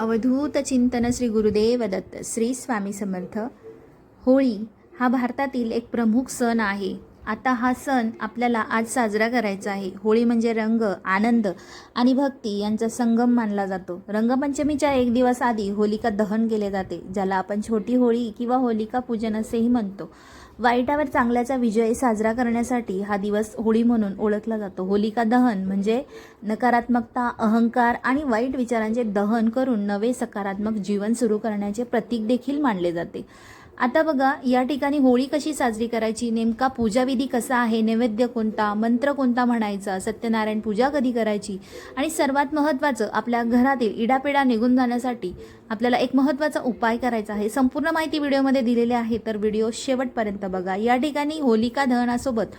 अवधूत चिंतन श्री गुरुदेव दत्त श्री स्वामी समर्थ. होळी हा भारतातील एक प्रमुख सण आहे. आता हा सण आपल्याला आज साजरा करायचा आहे. होळी म्हणजे रंग आनंद आणि भक्ती यांचा संगम मानला जातो. रंगपंचमीच्या एक दिवस आधी होलिका दहन केले जाते ज्याला आपण छोटी होळी किंवा होलिका पूजन असेही म्हणतो. वाईटावर चांगल्याचा विजय साजरा करण्यासाठी हा दिवस होळी म्हणून ओळखला जातो. होलिका दहन म्हणजे नकारात्मकता अहंकार आणि वाईट विचारांचे दहन करून नवे सकारात्मक जीवन सुरू करण्याचे प्रतीक देखील मानले जाते. आता बघा या ठिकाणी होळी कशी साजरी करायची? नेमका पूजाविधी कसा आहे? नैवेद्य कोणता? मंत्र कोणता म्हणायचा? सत्यनारायण पूजा कधी करायची? आणि सर्वात महत्त्वाचं आपल्या घरातील इडापिडा निघून जाण्यासाठी आपल्याला एक महत्त्वाचा उपाय करायचा आहे. संपूर्ण माहिती व्हिडिओमध्ये दिलेली आहे तर व्हिडिओ शेवटपर्यंत बघा. या ठिकाणी होलिका दहनासोबत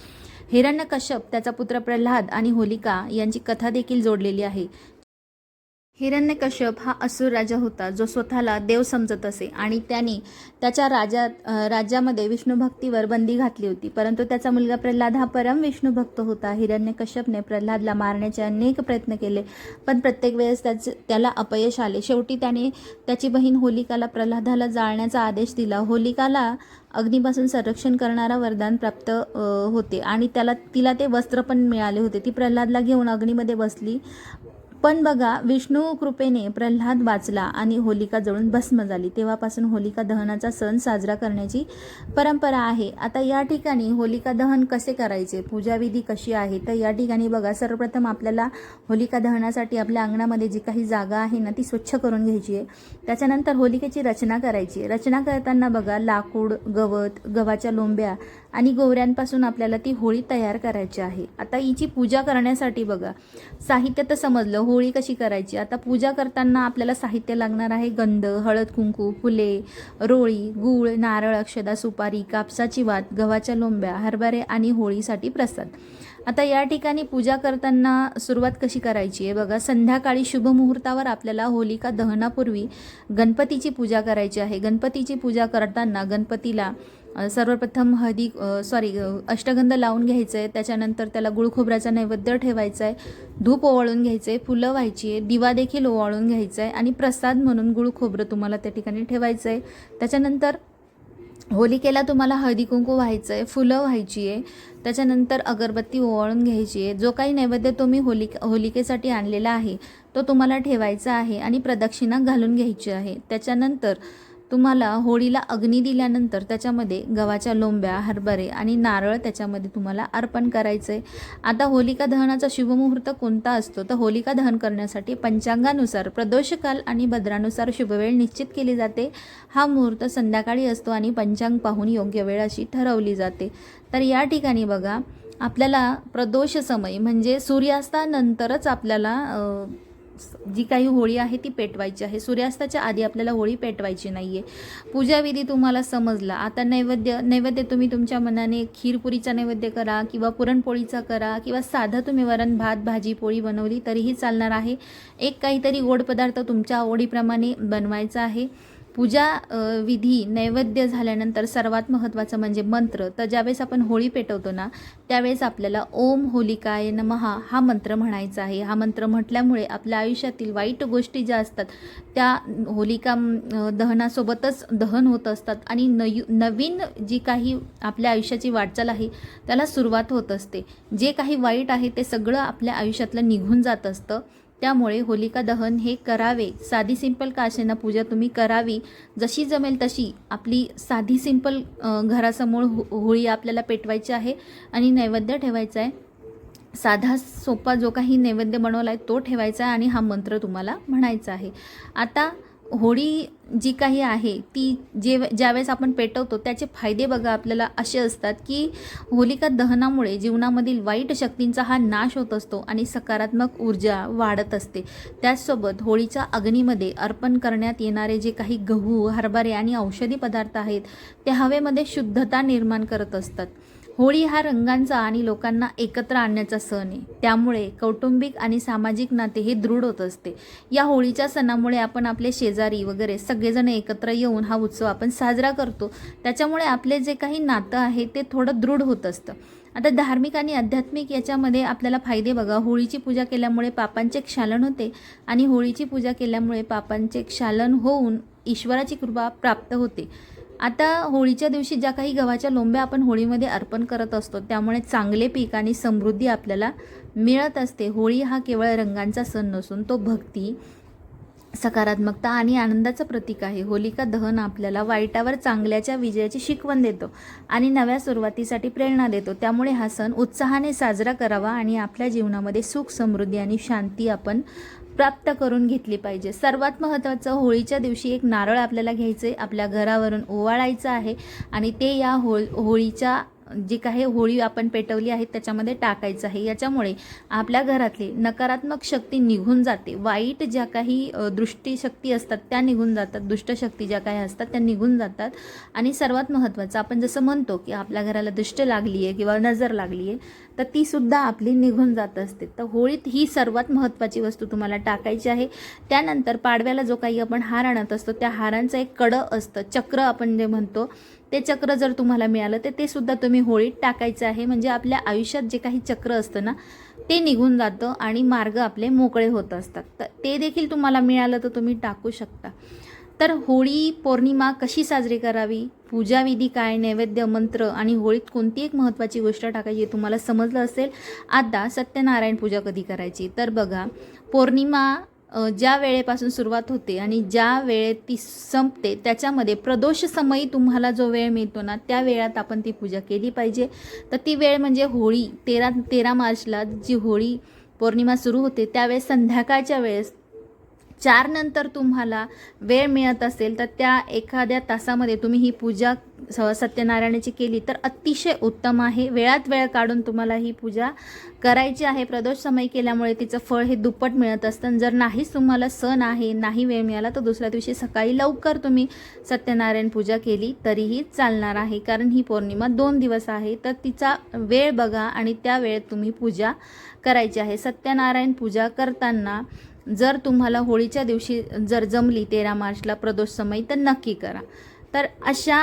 हिरण्यकश्यप त्याचा पुत्र प्रल्हाद आणि होलिका यांची कथा देखील जोडलेली आहे. हिरण्यकश्यप हा असुर राजा होता जो स्वतःला देव समजत असे. आणि त्याने त्याच्या राजा राज्यामध्ये राज्यामध्ये विष्णुभक्तीवर बंदी घातली होती. परंतु त्याचा मुलगा प्रल्हाद हा परम विष्णुभक्त होता. हिरण्यकश्यपने प्रल्हादला मारण्याचे अनेक प्रयत्न केले पण प्रत्येक वेळेस त्याचे त्याला अपयश आले. शेवटी त्याने त्याची बहीण होलिकाला प्रल्हादाला जाळण्याचा आदेश दिला. होलिकाला अग्नीपासून संरक्षण करणारा वरदान प्राप्त होते. आणि त्याला तिला ते वस्त्र पण मिळाले होते. ती प्रल्हादला घेऊन अग्नीमध्ये बसली. पण बघा विष्णू कृपेने प्रल्हाद वाचला आणि होलिका जळून भस्म झाली. तेव्हापासून होलिका दहनाचा सण साजरा करण्याची परंपरा आहे. आता या ठिकाणी होलिका दहन कसे करायचे? पूजाविधी कशी आहे? तर या ठिकाणी बघा सर्वप्रथम आपल्याला होलिका दहनासाठी आपल्या अंगणामध्ये जी काही जागा आहे ना ती स्वच्छ करून घ्यायची आहे. त्याच्यानंतर होलिकेची रचना करायची आहे. रचना करताना बघा लाकूड गवत गव्हाच्या लोंब्या आणि गोवऱ्यांपासून आपल्याला ती होळी तयार करायची आहे. आता हिची पूजा करण्यासाठी बघा. साहित्य तर समजलं होळी कशी करायची? आता पूजा करताना आपल्याला साहित्य लागणार आहे. गंध हळद कुंकू फुले रोळी गूळ नारळ अक्षदा सुपारी कापसाची वात गव्हाच्या लोंब्या हरभरे आणि होळीसाठी प्रसाद. आता या ठिकाणी पूजा करताना सुरुवात कशी करायची आहे? बघा संध्याकाळी शुभ मुहूर्तावर आपल्याला होलिका दहनापूर्वी गणपतीची पूजा करायची आहे. गणपतीची पूजा करताना गणपतीला सर्वप्रथम हळदी सॉरी अष्टगंध लावून घ्यायचं आहे त्याच्यानंतर त्याला गुळखोबऱ्याचा नैवेद्य ठेवायचा आहे धूप ओवाळून घ्यायचं आहे फुलं व्हायची आहे दिवा देखील ओवाळून घ्यायचा आहे आणि प्रसाद म्हणून गुळखोबरं तुम्हाला त्या ठिकाणी ठेवायचं आहे त्याच्यानंतर होलिकेला तुम्हाला हळदी कुंकू व्हायचं आहे फुलं व्हायची आहे त्याच्यानंतर अगरबत्ती ओवाळून घ्यायची आहे जो काही नैवेद्य तुम्ही होलिक होलिकेसाठी आणलेला आहे तो तुम्हाला ठेवायचा आहे आणि प्रदक्षिणा घालून घ्यायची आहे. त्याच्यानंतर तुम्हाला होळीला अग्नी दिल्यानंतर त्याच्यामध्ये गव्हाच्या लोंब्या हरभरे आणि नारळ त्याच्यामध्ये तुम्हाला अर्पण करायचं आहे आता होलिका दहनाचा शुभमुहूर्त कोणता असतो? तर होलिका दहन करण्यासाठी पंचांगानुसार प्रदोषकाल आणि भद्रानुसार शुभवेळ निश्चित केली जाते. हा मुहूर्त संध्याकाळी असतो आणि पंचांग पाहून योग्य वेळ अशी ठरवली जाते. तर या ठिकाणी बघा आपल्याला प्रदोष समय म्हणजे सूर्यास्तानंतरच आपल्याला जी काही होळी आहे ती पेटवायची आहे. सूर्यास्ताच्या आधी आपल्याला होळी पेटवायची नाही आहे पूजाविधी तुम्हाला समजला. आता नैवेद्य नैवेद्य तुम्ही तुमच्या मनाने खीरपुरीचा नैवेद्य करा किंवा पुरणपोळीचा करा किंवा साधा तुम्ही वरण भात भाजी पोळी बनवली तरीही चालणार आहे. एक काहीतरी गोड पदार्थ तुमच्या आवडीप्रमाणे बनवायचा आहे. पूजा विधी नैवेद्य झाल्यानंतर सर्वात महत्त्वाचं म्हणजे मंत्र. तर ज्यावेळेस आपण होळी पेटवतो ना त्यावेळेस आपल्याला ओम होलिकाय नमहा हा मंत्र म्हणायचा आहे. हा मंत्र म्हटल्यामुळे आपल्या आयुष्यातील वाईट गोष्टी ज्या असतात त्या होलिका दहनासोबतच दहन होत असतात आणि नयू नवीन जी काही आपल्या आयुष्याची वाटचाल आहे त्याला सुरुवात होत असते. जे काही वाईट आहे ते सगळं आपल्या आयुष्यातलं निघून जात असतं. त्यामुळे होलिका दहन हे करावे. साधी सिंपल का असेना पूजा तुम्ही करावी. जशी जमेल तशी आपली साधी सिंपल घरासमोर हो होळी आपल्याला पेटवायची आहे आणि नैवेद्य ठेवायचा आहे. साधा सोपा जो काही नैवेद्य बनवला आहे तो ठेवायचा आहे आणि हा मंत्र तुम्हाला म्हणायचा आहे. आता होळी जी काही आहे ती जे ज्यावेळेस आपण पेटवतो त्याचे फायदे बघा आपल्याला असे असतात की होलिका दहनामुळे जीवनामधील वाईट शक्तींचा हा नाश होत असतो आणि सकारात्मक ऊर्जा वाढत असते. त्याचसोबत होळीच्या अग्नीमध्ये अर्पण करण्यात येणारे जे काही गहू हरभरे आणि औषधी पदार्थ आहेत ते हवेमध्ये शुद्धता निर्माण करत असतात. होळी हा रंगांचा आणि लोकांना एकत्र आणण्याचा सण आहे. त्यामुळे कौटुंबिक आणि सामाजिक नाते हे दृढ होत असते. या होळीच्या सणामुळे आपण आपले शेजारी वगैरे सगळेजण एकत्र येऊन हा उत्सव आपण साजरा करतो. त्याच्यामुळे आपले जे काही नातं आहे ते थोडं दृढ होत असतं. आता धार्मिक आणि आध्यात्मिक याच्यामध्ये आपल्याला फायदे बघा. होळीची पूजा केल्यामुळे पापांचे क्षालन होते आणि होळीची पूजा केल्यामुळे पापांचे क्षालन होऊन ईश्वराची कृपा प्राप्त होते. आता होळीच्या दिवशी ज्या काही गव्हाच्या लोंब्या आपण होळीमध्ये अर्पण करत असतो त्यामुळे चांगले पीक आणि समृद्धी आपल्याला मिळत असते. होळी हा केवळ रंगांचा सण नसून तो भक्ती सकारात्मकता आणि आनंदाचं प्रतीक आहे. होलिका दहन आपल्याला वाईटावर चांगल्याच्या विजयाची शिकवण देतो आणि नव्या सुरुवातीसाठी प्रेरणा देतो. त्यामुळे हा सण उत्साहाने साजरा करावा आणि आपल्या जीवनामध्ये सुख समृद्धी आणि शांती आपण प्राप्त करून घेतली पाहिजे. सर्वात महत्त्वाचं होळीच्या दिवशी एक नारळ आपल्याला घ्यायचं आहे आपल्या घरावरून ओवाळायचं आहे आणि ते या होळ होळीच्या जी काही होळी आपण पेटवली आहे त्याच्यामध्ये टाकायचं आहे. याच्यामुळे आपल्या घरातली नकारात्मक शक्ती निघून जाते. वाईट ज्या काही दृष्टीशक्ती असतात त्या निघून जातात. दुष्टशक्ती ज्या काही असतात त्या निघून जातात. आणि सर्वात महत्त्वाचं आपण जसं म्हणतो की आपल्या घराला दुष्ट लागली आहे किंवा नजर लागली आहे तर ती सुद्धा आपली निघून जात असते. तर होळीत ही सर्वात महत्त्वाची वस्तू तुम्हाला टाकायची आहे. त्यानंतर पाडव्याला जो काही आपण हार आणत असतो त्या हारांचं एक कडं असतं. चक्र आपण जे म्हणतो ते चक्र जर तुम्हाला मिळालं तर ते सुद्धा तुम्ही होळीत टाकायचं आहे. म्हणजे आपल्या आयुष्यात जे काही चक्र असतं ना ते निघून जातं आणि मार्ग आपले मोकळे होत असतात. तर ते देखील तुम्हाला मिळालं तर तुम्ही टाकू शकता. तर होळी पौर्णिमा कशी साजरी करावी? पूजाविधी काय? नैवेद्य मंत्र आणि होळीत कोणती एक महत्त्वाची गोष्ट टाकायची तुम्हाला समजलं असेल? आता सत्यनारायण पूजा कधी करायची? तर बघा पौर्णिमा ज्या वेळेपासून सुरुवात होते आणि ज्या वेळेत ती संपते त्याच्यामध्ये प्रदोष समयी तुम्हाला जो वेळ मिळतो ना त्या वेळात आपण ती पूजा केली पाहिजे. तर ती वेळ म्हणजे होळी. तेरा तेरा मार्चला जी होळी पौर्णिमा सुरू होते त्यावेळेस संध्याकाळच्या वेळेस चार नंतर तुम्हाला वेळ मिळत असेल तर त्या एखाद्या तासामध्ये तुम्ही ही पूजा स- सत्यनारायणाची केली तर अतिशय उत्तम आहे. वेळात वेळ काढून तुम्हाला ही पूजा करायची आहे. प्रदोष समय केल्यामुळे तिचं फळ हे दुप्पट मिळत असतं. आणि जर नाहीच तुम्हाला सण आहे नाही वेळ मिळाला तर दुसऱ्या दिवशी सकाळी लवकर तुम्ही सत्यनारायण पूजा केली तरीही चालणार आहे. कारण ही पौर्णिमा दोन दिवस आहे तर तिचा वेळ बघा आणि त्या वेळेत तुम्ही पूजा करायची आहे. सत्यनारायण पूजा करताना जर तुम्हाला होळीच्या दिवशी जर जमली तेरा मार्चला प्रदोष समय तर नक्की करा. तर अशा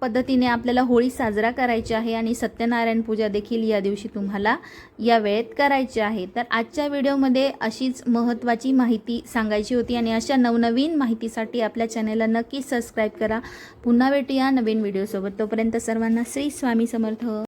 पद्धतीने आपल्याला होळी साजरा करायची आहे आणि सत्यनारायण पूजा देखील या दिवशी तुम्हाला या वेळेत करायची आहे. तर आजच्या व्हिडिओमध्ये अशीच महत्त्वाची माहिती सांगायची होती आणि अशा नवनवीन माहितीसाठी आपल्या चॅनेलला नक्की सबस्क्राईब करा. पुन्हा भेटूया नवीन व्हिडिओसोबत. तोपर्यंत सर्वांना श्री स्वामी समर्थ.